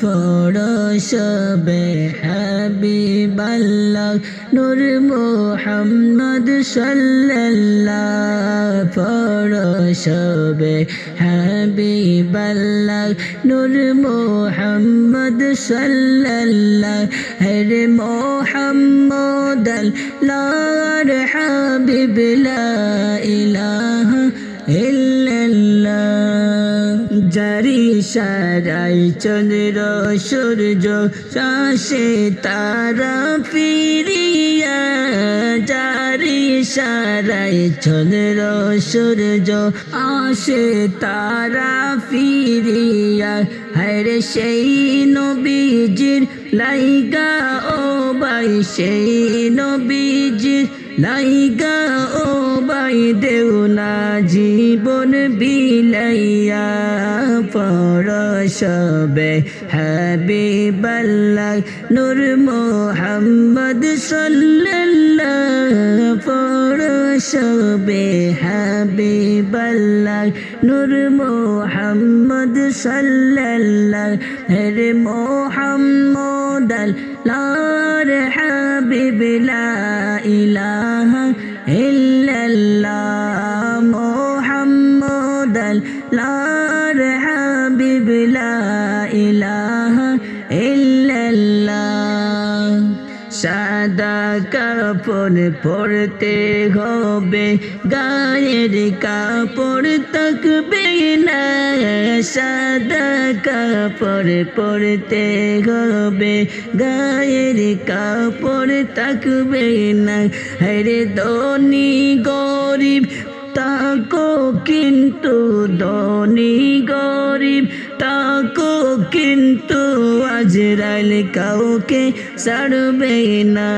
ফরসবে হাবিবাল্লাহ নূর মোহাম্মদ সাল্লাল্লাহ। ফরসবে হাবিবাল্লাহ নূর মোহাম্মদ সাল্লাল্লাহ। হরে মোহাম্মদ আল্লাহর হাবিব লা ইলাহা ইল্লাল্লাহ জারি সারাই চন্দ্র সূর্য চাষে তারা ফিরিয়া। জারি সারাই চন্দ্র সূর্য আসে তারা ফিরিয়া। হরে সেই নবীজির লাইগা ও বাই সেই নবীজির লাইগা ও বাই দেও না জীবন বিলাইয়া, পরশবে হাবিবাল্লাহ নূর মোহাম্মদ সাল্লাল্লাহ, পরশবে হাবিবাল্লাহ নূর মোহাম্মদ সাল্লাল্লাহ, হরে মোহাম্মদ আল্লাহর হাবিব লা ইলাহা ইল্লাল্লাহ মোহাম্মদ আল্লাহর সাদা কাপড় পরতে হবে, গায়ের কাপড় থাকবে না, সাদা কাপড় পরতে হবে, গায়ের কাপড় থাকবে না। হরে ধনী গরিব, তাকো কিন্তু ধনী গরিব তাকো কিন্তু আজরাইল কাউকে ছাড়বে না।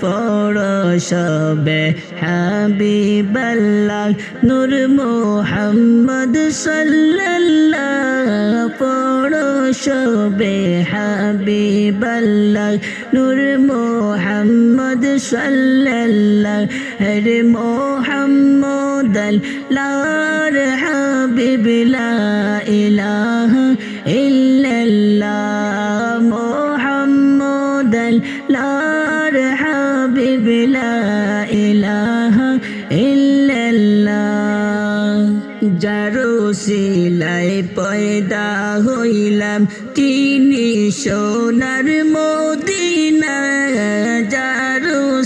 পরশবে হাবিবাল্লাহ নূর মোহাম্মদ সাল্লাল্লাহ। পরশবে হাবিবাল্লাহ নূর মোহাম্মদ সাল্লাল্লাহ। হরে মোহাম্মদ। আল্লাহর হাবিব লা ইলাহা ইল্লাল্লাহ মোহাম্মদ আল্লাহর হাবিব লা ইলাহা ইল্লাল্লাহ। যারো সিলাই পয়দা হইলাম, তিনি সোনার মদিনা যারো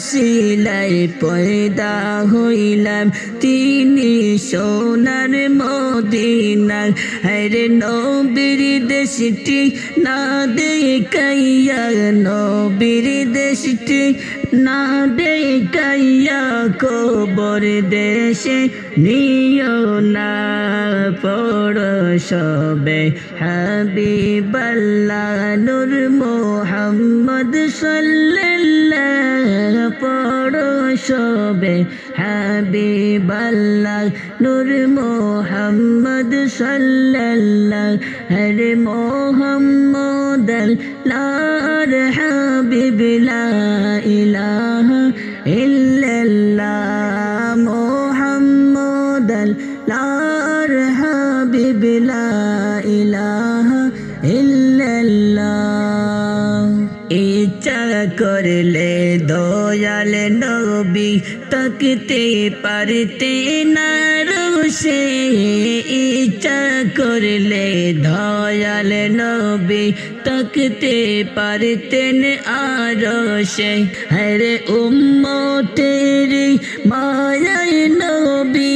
সিলাই পয়দা হইলাম, তিনি সোনার মদিনার। হরে নবীর দেশটি না দেখাইয়া, নবীর দেশটি না দেখাইয়া, কবর দেশে নিও না, পরশবে হাবিবাল্লাহ নূর মোহাম্মদ সাল্লাল্লাহ পরশবে হাবিবাল্লাহ, নূর মোহাম্মদ সাল্লাল্লাহ, হরে মোহাম্মদ আল্লাহর হাবিব, লা ইলাহা ইল্লাল্লাহ মোহাম্মদ আল্লাহর হাবিব, লা ইলাহা ইল্লাল্লাহ। ইচ্ছা করলে দয়াল নবী তকতে পারতে না রোষে। ইচ্ছা করলে দয়াল নবী তকতে পারতেন আরশে হরে উম্মতেরি মায়াই নবী,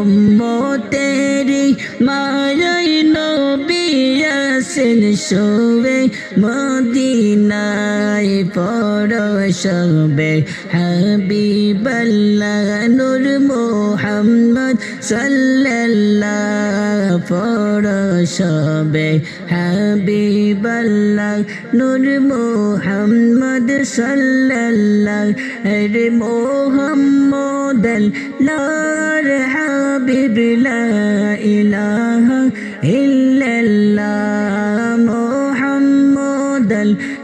উম্মতেরি আসেন শোবে মদিনায় পরশবে হাবিবাল্লাহ নূর মোহাম্মদ সাল্লাল্লাহ পরশবে হাবিবাল্লাহ নূর মোহাম্মদ সাল্লাল্লাহ হরে মোহাম্মদ আল্লাহর হাবিব লা ইলাহা ইল্লাল্লাহ।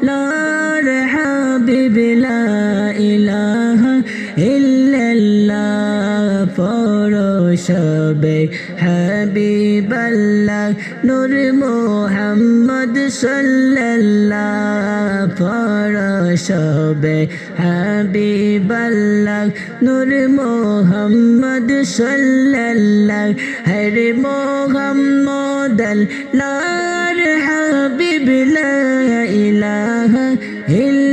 আল্লাহর হাবিব, লা ইলাহা ইল্লাল্লাহ পরশবে হাবিবাল্লাহ, নূর মোহাম্মদ সাল্লাল্লাহ পরশবে হাবিবাল্লাহ, নূর মোহাম্মদ সাল্লাল্লাহ, হরে মোহাম্মদ লার হাবিব লা ইলাহা ইল্লাল্লাহ